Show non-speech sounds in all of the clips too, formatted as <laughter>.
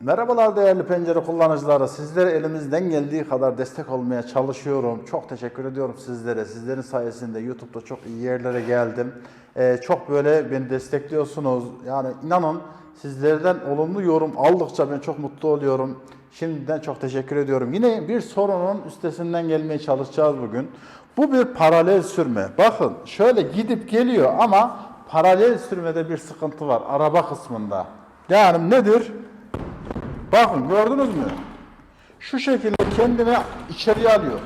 Merhabalar değerli pencere kullanıcıları. Sizlere elimizden geldiği kadar destek olmaya çalışıyorum. Çok teşekkür ediyorum sizlere. Sizlerin sayesinde YouTube'da çok iyi yerlere geldim. Ee, çok böyle beni destekliyorsunuz. Yani inanın sizlerden olumlu yorum aldıkça ben çok mutlu oluyorum. Şimdiden çok teşekkür ediyorum. Yine bir sorunun üstesinden gelmeye çalışacağız bugün. Bu bir paralel sürme. Bakın şöyle gidip geliyor ama paralel sürmede bir sıkıntı var araba kısmında. Yani nedir? Bakın gördünüz mü? Şu şekilde kendini içeriye alıyor.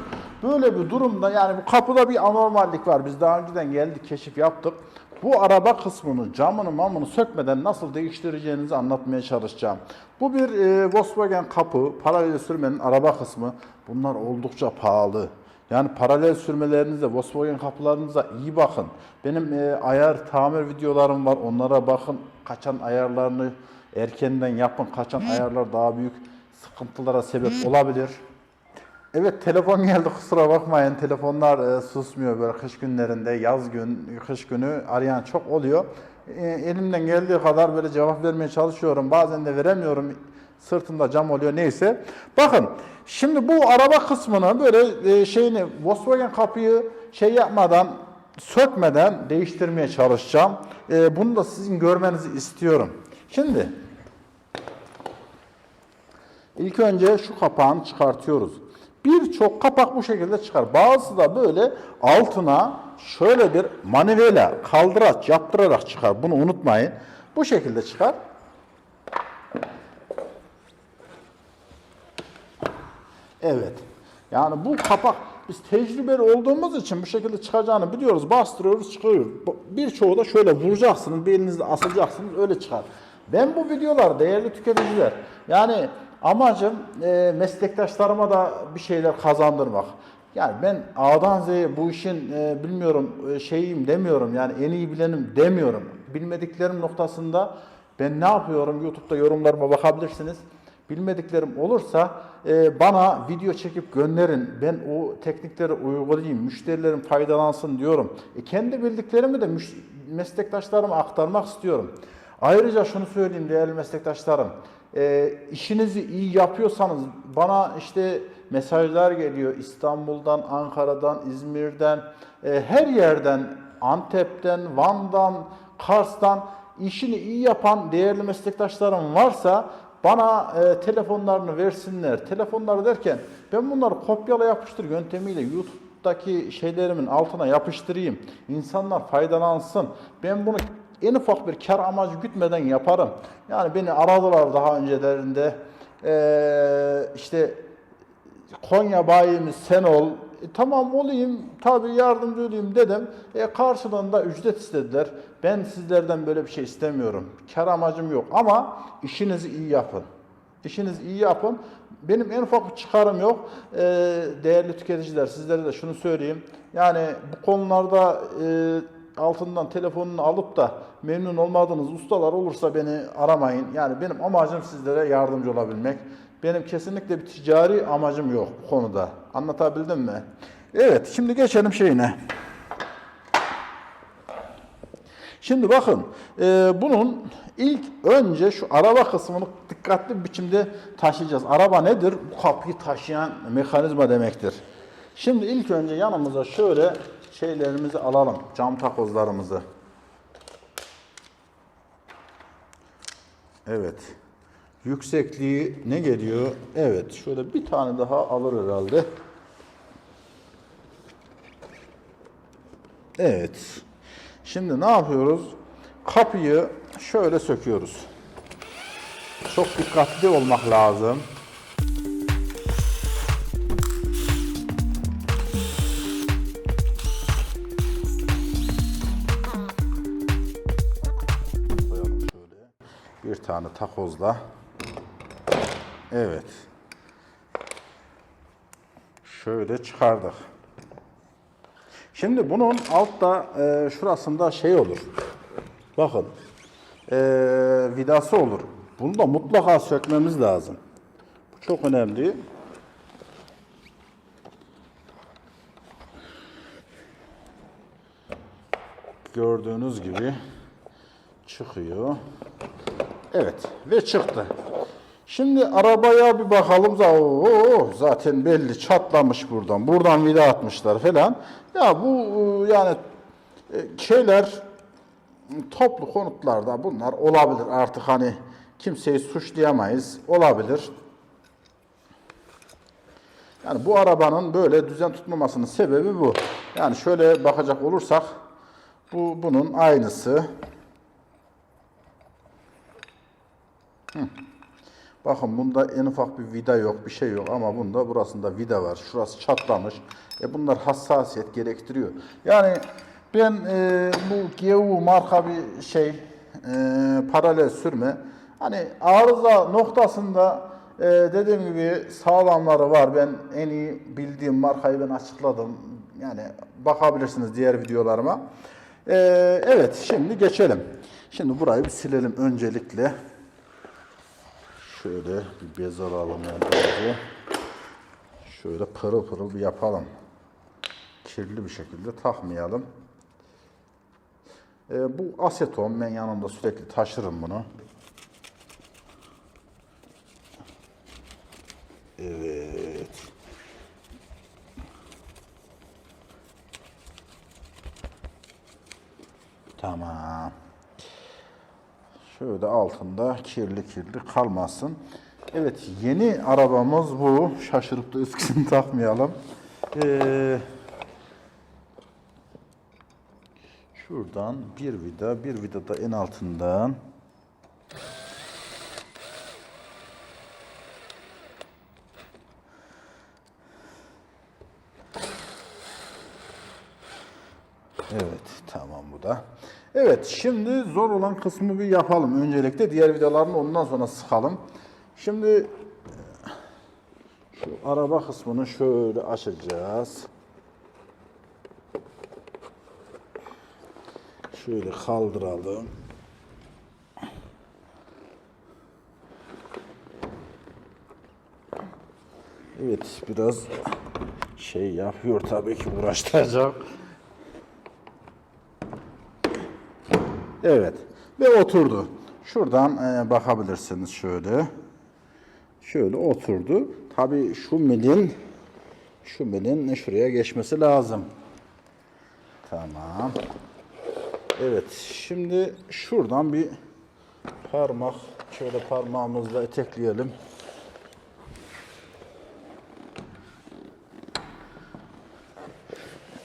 Böyle bir durumda yani bu kapıda bir anormallik var. Biz daha önceden geldik, keşif yaptık. Bu araba kısmını, camını, mamını sökmeden nasıl değiştireceğinizi anlatmaya çalışacağım. Bu bir e, Volkswagen kapı, paralel sürmenin araba kısmı. Bunlar oldukça pahalı. Yani paralel sürmelerinizde, Volkswagen kapılarınıza iyi bakın. Benim e, ayar tamir videolarım var. Onlara bakın. Kaçan ayarlarını erkenden yapın. Kaçan ayarlar daha büyük sıkıntılara sebep olabilir. Evet telefon geldi kusura bakmayın. Telefonlar e, susmuyor böyle kış günlerinde. Yaz gün, kış günü arayan çok oluyor. E, elimden geldiği kadar böyle cevap vermeye çalışıyorum. Bazen de veremiyorum. Sırtımda cam oluyor neyse. Bakın şimdi bu araba kısmını böyle e, şeyini Volkswagen kapıyı şey yapmadan sökmeden değiştirmeye çalışacağım. E, bunu da sizin görmenizi istiyorum. Şimdi İlk önce şu kapağını çıkartıyoruz. Birçok kapak bu şekilde çıkar. Bazısı da böyle altına şöyle bir manivela, kaldıraç yaptırarak çıkar. Bunu unutmayın. Bu şekilde çıkar. Evet. Yani bu kapak biz tecrübeli olduğumuz için bu şekilde çıkacağını biliyoruz. Bastırıyoruz, çıkıyor. Birçoğu da şöyle vuracaksınız, bir elinizle asacaksınız, öyle çıkar. Ben bu videolar değerli tüketiciler, yani amacım e, meslektaşlarıma da bir şeyler kazandırmak. Yani ben A'dan Z'ye bu işin e, bilmiyorum e, şeyiyim demiyorum yani en iyi bilenim demiyorum. Bilmediklerim noktasında ben ne yapıyorum YouTube'da yorumlarıma bakabilirsiniz. Bilmediklerim olursa e, bana video çekip gönderin. Ben o teknikleri uygulayayım. Müşterilerim faydalansın diyorum. E, kendi bildiklerimi de meslektaşlarıma aktarmak istiyorum. Ayrıca şunu söyleyeyim değerli meslektaşlarım. E, işinizi iyi yapıyorsanız bana işte mesajlar geliyor İstanbul'dan, Ankara'dan, İzmir'den, e, her yerden, Antep'ten, Van'dan, Kars'tan işini iyi yapan değerli meslektaşlarım varsa bana e, telefonlarını versinler. Telefonları derken ben bunları kopyala yapıştır yöntemiyle YouTube'daki şeylerimin altına yapıştırayım. İnsanlar faydalansın. Ben bunu en ufak bir kar amacı gütmeden yaparım. Yani beni aradılar daha öncelerinde. Ee, işte Konya bayimiz sen ol. E, tamam olayım, tabii yardımcı olayım dedim. E, karşılığında ücret istediler. Ben sizlerden böyle bir şey istemiyorum. Kar amacım yok ama işinizi iyi yapın. İşinizi iyi yapın. Benim en ufak bir çıkarım yok. E, değerli tüketiciler sizlere de şunu söyleyeyim. Yani bu konularda e, altından telefonunu alıp da memnun olmadığınız ustalar olursa beni aramayın. Yani benim amacım sizlere yardımcı olabilmek. Benim kesinlikle bir ticari amacım yok bu konuda. Anlatabildim mi? Evet, şimdi geçelim şeyine. Şimdi bakın, e, bunun ilk önce şu araba kısmını dikkatli bir biçimde taşıyacağız. Araba nedir? Bu kapıyı taşıyan mekanizma demektir. Şimdi ilk önce yanımıza şöyle şeylerimizi alalım, cam takozlarımızı. Evet. Yüksekliği ne geliyor? Evet, şöyle bir tane daha alır herhalde. Evet. Şimdi ne yapıyoruz? Kapıyı şöyle söküyoruz. Çok dikkatli olmak lazım. Tane takozla. Evet. Şöyle çıkardık. Şimdi bunun altta e, şurasında şey olur. Bakın. E, vidası olur. Bunu da mutlaka sökmemiz lazım. Bu çok önemli. Gördüğünüz gibi çıkıyor. Evet ve çıktı. Şimdi arabaya bir bakalım. Oo, zaten belli çatlamış buradan. Buradan vida atmışlar falan. Ya bu e, yani e, şeyler toplu konutlarda bunlar olabilir. Artık hani kimseyi suçlayamayız. Olabilir. Yani bu arabanın böyle düzen tutmamasının sebebi bu. Yani şöyle bakacak olursak bu bunun aynısı. Bakın bunda en ufak bir vida yok, bir şey yok ama bunda burasında vida var. Şurası çatlamış. E bunlar hassasiyet gerektiriyor. Yani ben e, bu GU marka bir şey e, paralel sürme hani arıza noktasında e, dediğim gibi sağlamları var. Ben en iyi bildiğim markayı ben açıkladım. Yani bakabilirsiniz diğer videolarıma. E, evet şimdi geçelim. Şimdi burayı bir silelim öncelikle. Şöyle bir bez alalım önce. Şöyle pırıl pırıl bir yapalım. Kirli bir şekilde takmayalım. Ee, bu aseton ben yanımda sürekli taşırım bunu. Evet. Tamam. Şöyle altında kirli kirli kalmasın. Evet yeni arabamız bu. Şaşırıp da eskisini <laughs> takmayalım. Ee, şuradan bir vida, bir vida da en altından. Evet, tamam bu da. Evet, şimdi zor olan kısmı bir yapalım. Öncelikle diğer vidalarını ondan sonra sıkalım. Şimdi şu araba kısmını şöyle açacağız. Şöyle kaldıralım. Evet, biraz şey yapıyor tabii ki uğraştıracak. Evet. Ve oturdu. Şuradan e, bakabilirsiniz şöyle. Şöyle oturdu. Tabii şu milin şu milin şuraya geçmesi lazım. Tamam. Evet. Şimdi şuradan bir parmak şöyle parmağımızla etekleyelim.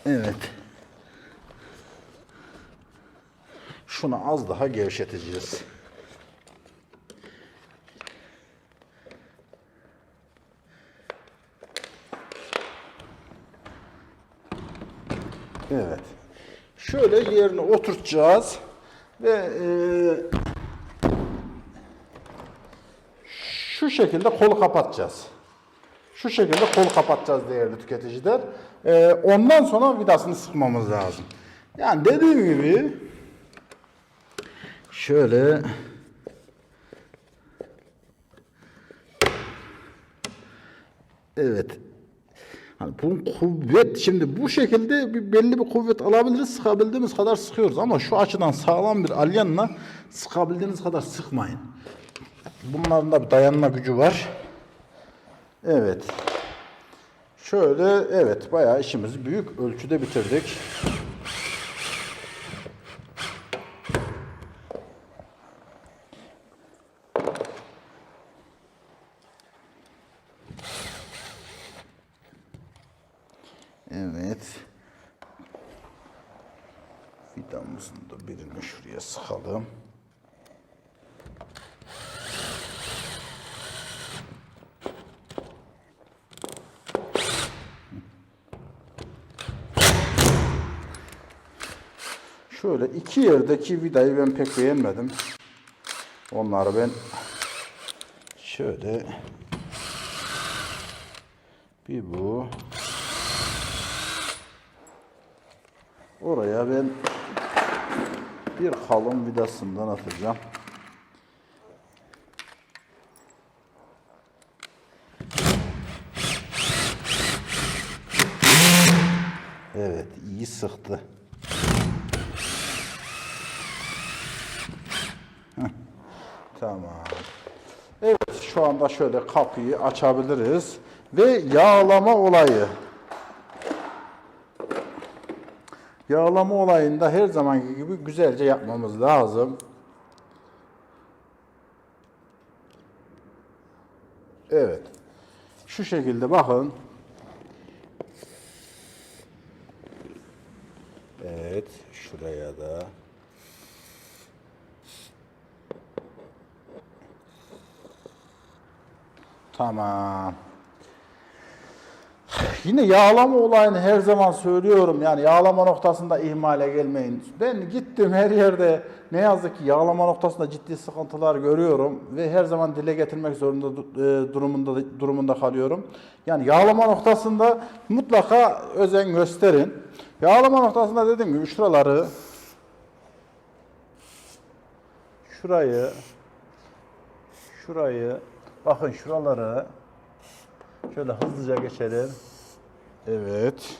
Evet. Şunu az daha gevşeteceğiz. Evet. Şöyle yerine oturtacağız ve e, şu şekilde kolu kapatacağız. Şu şekilde kolu kapatacağız değerli tüketiciler. E, ondan sonra vidasını sıkmamız lazım. Yani dediğim gibi Şöyle Evet. Hani bunun kuvvet şimdi bu şekilde bir belli bir kuvvet alabiliriz. Sıkabildiğimiz kadar sıkıyoruz ama şu açıdan sağlam bir alyanla sıkabildiğiniz kadar sıkmayın. Bunların da bir dayanma gücü var. Evet. Şöyle evet bayağı işimizi büyük ölçüde bitirdik. Evet. Vidamızın da birini şuraya sıkalım. Şöyle iki yerdeki vidayı ben pek beğenmedim. Onları ben şöyle bir bu Oraya ben bir kalın vidasından atacağım. Evet, iyi sıktı. Tamam. Evet, şu anda şöyle kapıyı açabiliriz. Ve yağlama olayı. Yağlama olayında her zamanki gibi güzelce yapmamız lazım. Evet. Şu şekilde bakın. Evet, şuraya da. Tamam. Yine yağlama olayını her zaman söylüyorum. Yani yağlama noktasında ihmale gelmeyin. Ben gittim her yerde ne yazık ki yağlama noktasında ciddi sıkıntılar görüyorum ve her zaman dile getirmek zorunda e, durumunda durumunda kalıyorum. Yani yağlama noktasında mutlaka özen gösterin. Yağlama noktasında dediğim gibi şuraları şurayı şurayı bakın şuraları şöyle hızlıca geçelim. Evet.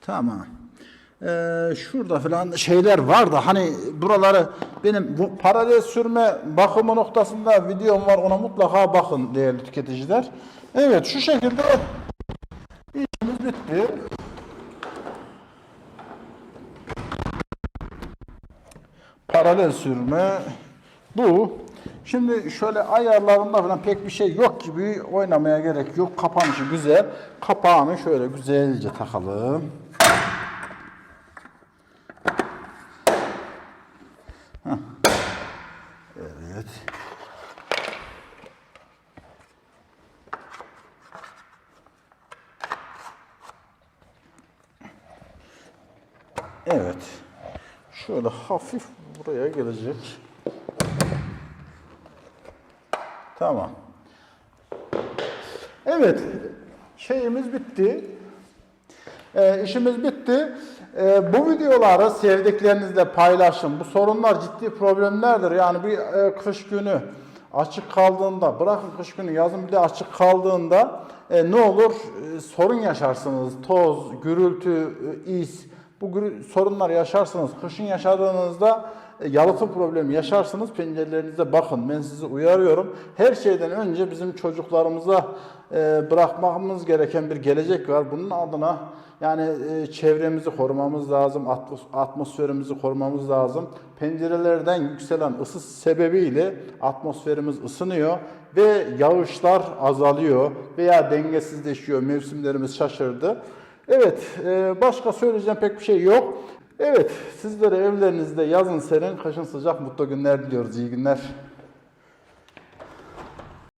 Tamam. Ee, şurada falan şeyler var da hani buraları benim bu paralel sürme bakımı noktasında videom var ona mutlaka bakın değerli tüketiciler. Evet şu şekilde işimiz bitti. Paralel sürme bu. Şimdi şöyle ayarlarında falan pek bir şey yok gibi oynamaya gerek yok. Kapanışı güzel. Kapağını şöyle güzelce takalım. Evet. Evet. Şöyle hafif buraya gelecek. Tamam. Evet. Şeyimiz bitti. Ee, işimiz bitti. Ee, bu videoları sevdiklerinizle paylaşın. Bu sorunlar ciddi problemlerdir. Yani bir e, kış günü açık kaldığında, bırakın kış günü yazın bir de açık kaldığında e, ne olur? E, sorun yaşarsınız. Toz, gürültü, e, is, bu sorunlar yaşarsınız. Kışın yaşadığınızda e, yalıtım problemi yaşarsınız. Pencerelerinize bakın. Ben sizi uyarıyorum. Her şeyden önce bizim çocuklarımıza e, bırakmamız gereken bir gelecek var. Bunun adına yani e, çevremizi korumamız lazım, atmos- atmosferimizi korumamız lazım. Pencerelerden yükselen ısı sebebiyle atmosferimiz ısınıyor ve yağışlar azalıyor veya dengesizleşiyor. Mevsimlerimiz şaşırdı. Evet, e, başka söyleyeceğim pek bir şey yok. Evet, sizlere evlerinizde yazın serin, kışın sıcak mutlu günler diliyoruz. İyi günler.